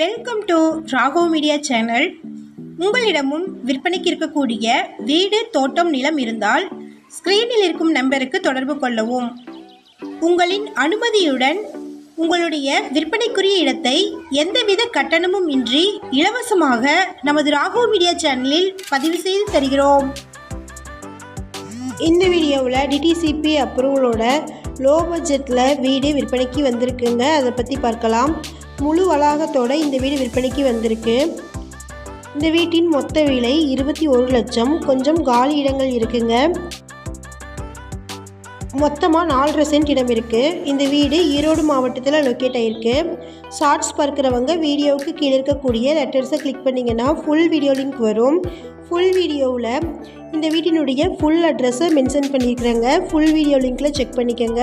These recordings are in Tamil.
Welcome to Rago media channel உங்களிடமும் விற்பனைக்கு இருக்கக்கூடிய வீடு தோட்டம் நிலம் இருந்தால் ஸ்க்ரீனில் இருக்கும் நம்பருக்கு தொடர்பு கொள்ளவும். உங்களின் அனுமதியுடன் உங்களுடைய விற்பனைக்குரிய இடத்தை எந்தவித கட்டணமும் இன்றி இலவசமாக நமது ராகோ மீடியா சேனலில் பதிவு செய்து தருகிறோம். இந்த வீடியோவில் டிடிசிபி அப்ரூவலோட லோ பட்ஜெட்டில் வீடு விற்பனைக்கு வந்திருக்குங்க. அதை பற்றி பார்க்கலாம். முழு வளாகத்தோட இந்த வீடு விற்பனைக்கு வந்திருக்கு. இந்த வீட்டின் மொத்த விலை இருபத்தி ஒரு லட்சம். கொஞ்சம் காலி இடங்கள் இருக்குங்க. மொத்தமாக நாலரை சென்ட் இடம் இருக்குது இந்த வீடு ஈரோடு மாவட்டத்தில் லொக்கேட் ஆகிருக்கு ஷார்ட்ஸ் பார்க்குறவங்க வீடியோவுக்கு கீழே இருக்கக்கூடிய லெட்டர்ஸை கிளிக் பண்ணிங்கன்னா ஃபுல் வீடியோ லிங்க் வரும். ஃபுல் வீடியோவில் இந்த வீட்டினுடைய ஃபுல் அட்ரஸை மென்ஷன் பண்ணியிருக்கிறேங்க. ஃபுல் வீடியோ லிங்க்கில் செக் பண்ணிக்கோங்க.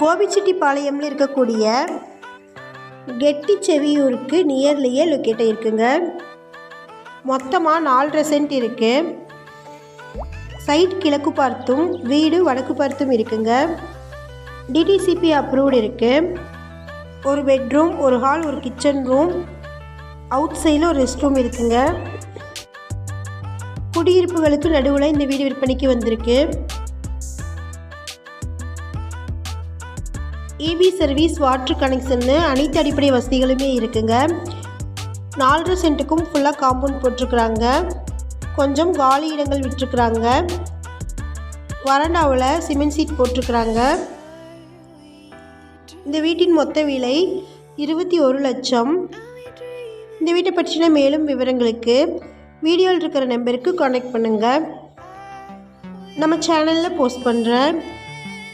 கோபிச்செட்டிப்பாளையம்ல இருக்கக்கூடிய கெட்டி செவியூருக்கு நியர்லியே லொக்கேட் ஆகிருக்குங்க மொத்தமாக நாலரை சென்ட் இருக்குது சைட் கிழக்கு பார்த்தும் வீடு வடக்கு பார்த்தும் இருக்குங்க. டிடிசிபி அப்ரூவ்டு இருக்குது ஒரு பெட்ரூம் ஒரு ஹால் ஒரு கிச்சன் ரூம் அவுட் சைடில் ஒரு ரெஸ்ட் ரூம் இருக்குங்க. குடியிருப்புகளுக்கு நடுவில் இந்த வீடு விற்பனைக்கு வந்திருக்கு. இபி சர்வீஸ் வாட்டர் கனெக்ஷன்னு அனைத்து அடிப்படை வசதிகளுமே இருக்குங்க. நாலரை சென்ட்டுக்கும் ஃபுல்லாக காம்பவுண்ட் போட்டிருக்குறாங்க. கொஞ்சம் காலி இடங்கள் விட்டுருக்குறாங்க. வரண்டாவில் சிமெண்ட் சீட் போட்டிருக்குறாங்க. இந்த வீட்டின் மொத்த விலை இருபத்தி ஒரு லட்சம். இந்த வீட்டை பற்றின மேலும் விவரங்களுக்கு வீடியோவில் இருக்கிற நம்பருக்கு காண்டாக்ட் பண்ணுங்கள் நம்ம சேனலில் போஸ்ட் பண்ணுறேன்